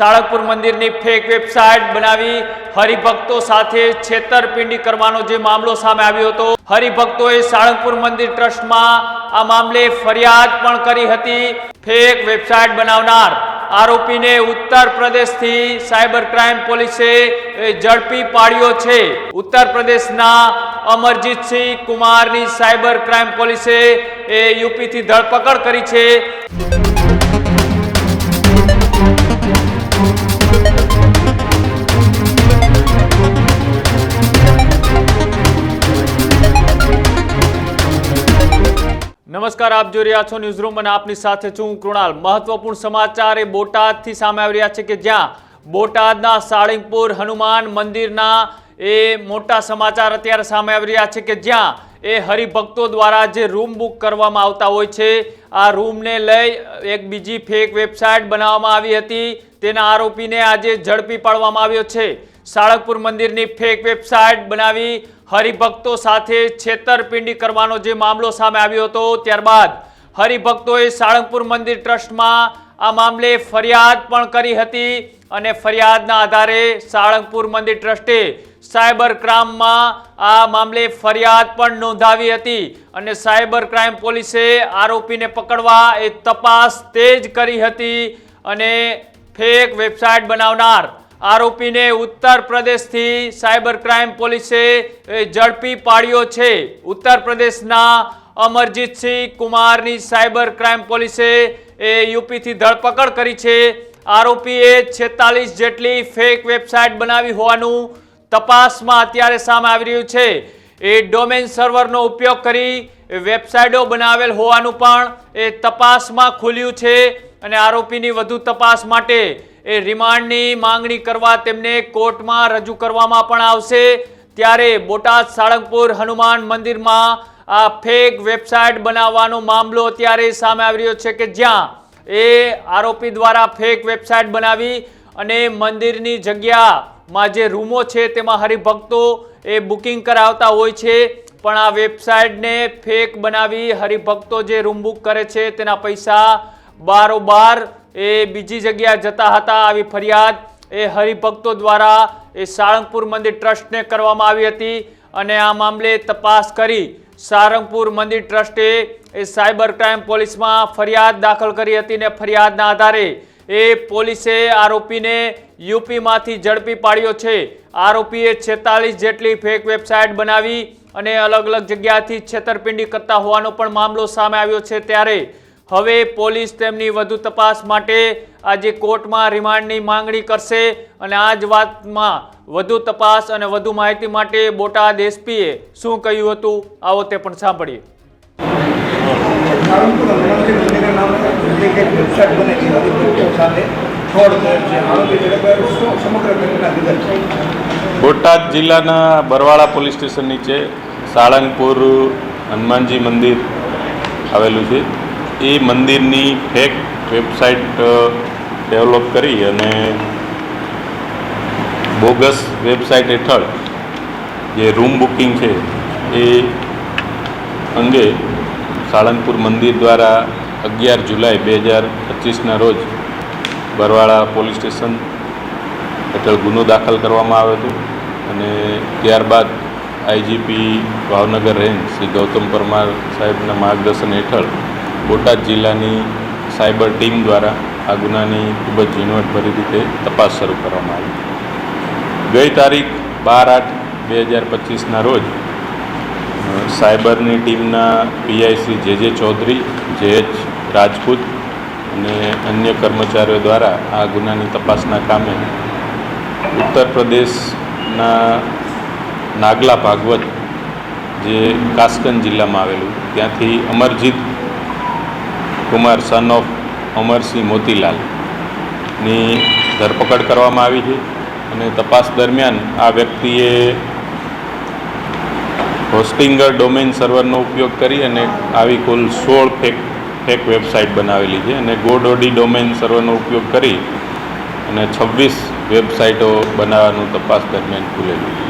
સાળંગપુર મંદિરની fake website બનાવી હરિભક્તો સાથે છેતરપિંડી કરવાનો જે મામલો સામે આવ્યો હતો, હરિભક્તોએ સાળંગપુર મંદિર ટ્રસ્ટમાં આ મામલે ફરિયાદ પણ કરી હતી. ફેક વેબસાઇટ બનાવનાર આરોપીને ઉત્તર પ્રદેશથી સાયબર ક્રાઇમ પોલીસે ઝડપી પાડ્યો છે. ઉત્તર પ્રદેશના અમરજીતસિંહ કુમારની સાયબર ક્રાઇમ પોલીસે એ યુપીથી ધરપકડ કરી છે. નમસ્કાર, આપ જોઈ રહ્યા છો ન્યૂઝ રૂમ અને આપની સાથે છું કૃણાલ. મહત્વપૂર્ણ સમાચાર એ બોટાદથી સામે આવી રહ્યા છે કે જ્યાં બોટાદના સાળીંગપુર હનુમાન મંદિરના એ મોટા સમાચાર અત્યારે સામે આવી રહ્યા છે કે જ્યાં એ હરિભક્તો દ્વારા જે રૂમ બુક કરવામાં આવતા હોય છે, આ રૂમને લઈ એક બીજી ફેક વેબસાઇટ બનાવવામાં આવી હતી. તેના આરોપીને આજે ઝડપી પાડવામાં આવ્યો છે. સાળંગપુર મંદિરની ફેક વેબસાઇટ બનાવી હરિભક્તો સાથે છેતરપિંડી કરવાનો જે મામલો સામે આવ્યો હતો, ત્યારબાદ હરિભક્તોએ સાળંગપુર મંદિર ટ્રસ્ટમાં આ મામલે ફરિયાદ પણ કરી હતી અને ફરિયાદના આધારે સાળંગપુર મંદિર ટ્રસ્ટે સાયબર ક્રાઇમમાં આ મામલે ફરિયાદ પણ નોંધાવી હતી અને સાયબર ક્રાઇમ પોલીસે આરોપીને પકડવા એ તપાસ તેજ કરી હતી અને ફેક વેબસાઇટ બનાવનાર આરોપીને ઉત્તર પ્રદેશથી સાયબર ક્રાઇમ પોલીસે ઝડપી પાડ્યો છે. ઉત્તર પ્રદેશના અમરજીતસિંહ કુમારની સાયબર ક્રાઇમ પોલીસે, એ, યુપીથી ધરપકડ કરી છે. આરોપીએ છેતાલીસ જેટલી ફેક વેબસાઇટ બનાવી હોવાનું તપાસમાં અત્યારે સામે આવી રહ્યું છે. એ ડોમેન સર્વરનો ઉપયોગ કરી વેબસાઇટો બનાવેલ હોવાનું પણ એ તપાસમાં ખુલ્યું છે અને આરોપીની વધુ તપાસ માટે એ રિમાન્ડની માંગણી કરવા તેમને કોર્ટમાં રજૂ કરવામાં પણ આવશે. ત્યારે બોટાદ સાળંગપુર હનુમાન મંદિરમાં આ ફેક વેબસાઇટ બનાવવાનો મામલો અત્યારે સામે આવી રહ્યો છે કે જ્યાં એ આરોપી દ્વારા ફેક વેબસાઇટ બનાવી અને મંદિરની જગ્યામાં જે રૂમો છે તેમાં હરિભક્તો એ બુકિંગ કરાવતા હોય છે. પણ આ વેબસાઇટને ફેક બનાવી હરિભક્તો જે રૂમ બુક કરે છે તેના પૈસા બારોબાર એ બીજી જગ્યાએ જતા હતા આવી ફરિયાદ. એ હરિભક્તો દ્વારા એ સાળંગપુર મંદિર ટ્રસ્ટને કરવામાં આવી હતી અને આ મામલે તપાસ કરી સારંગપુર મંદિર ટ્રસ્ટે એ સાયબર ક્રાઇમ પોલીસમાં ફરિયાદ દાખલ કરી હતી ને ફરિયાદના આધારે એ પોલીસે આરોપીને યુપીમાંથી ઝડપી પાડ્યો છે. આરોપીએ છેતાલીસ જેટલી ફેક વેબસાઇટ બનાવી અને અલગ અલગ જગ્યાથી છેતરપિંડી કરતા હોવાનો પણ મામલો સામે આવ્યો છે ત્યારે હવે પોલીસ તેમની વધુ તપાસ માટે આજે કોર્ટમાં રિમાન્ડની માંગણી કરશે અને આ જ વાતમાં વધુ તપાસ અને વધુ માહિતી માટે બોટાદ એસપીએ શું કહ્યું હતું, આવો તે પણ સાંભળીએ. બોટાદ જિલ્લાના બરવાળા પોલીસ સ્ટેશન નીચે સાળંગપુર, હનુમાનજી મંદિર આવેલું છે. એ મંદિરની ફેક વેબસાઇટ ડેવલપ કરી અને બોગસ વેબસાઇટ હેઠળ જે રૂમ બુકિંગ છે, એ અંગે સાળંગપુર મંદિર દ્વારા અગિયાર જુલાઈ બે હજાર પચીસના રોજ બરવાળા પોલીસ સ્ટેશન હેઠળ ગુનો દાખલ કરવામાં આવ્યો હતો અને ત્યારબાદ આઈજીપી ભાવનગર રેન્જ શ્રી ગૌતમ પરમાર સાહેબના માર્ગદર્શન હેઠળ બોટાદ જિલ્લાની સાયબર ટીમ દ્વારા આ ગુનાની ખૂબ જ ઝીણવટભરી રીતે તપાસ શરૂ કરવામાં આવી. ગઈ તારીખ બાર આઠ બે હજાર પચીસના રોજ સાયબરની ટીમના પીઆઈ શ્રી જે જે ચૌધરી જે એચ રાજપૂત અને અન્ય કર્મચારીઓ દ્વારા આ ગુનાની તપાસના કામે ઉત્તર પ્રદેશના નાગલા ભાગવત, જે કાસ્કન જિલ્લામાં આવેલું, ત્યાંથી અમરજીત કુમાર સન ઓફ અમરસિંહ મોતીલાલની ધરપકડ કરવામાં આવી છે અને તપાસ દરમિયાન આ વ્યક્તિએ હોસ્ટિંગર ડોમેન સર્વરનો ઉપયોગ કરી અને આવી કુલ સોળ ફેક ફેક વેબસાઇટ બનાવેલી છે અને ગોડોડી ડોમેન સર્વરનો ઉપયોગ કરી અને છવ્વીસ વેબસાઇટો બનાવવાનું તપાસ દરમિયાન ખુલેલું છે.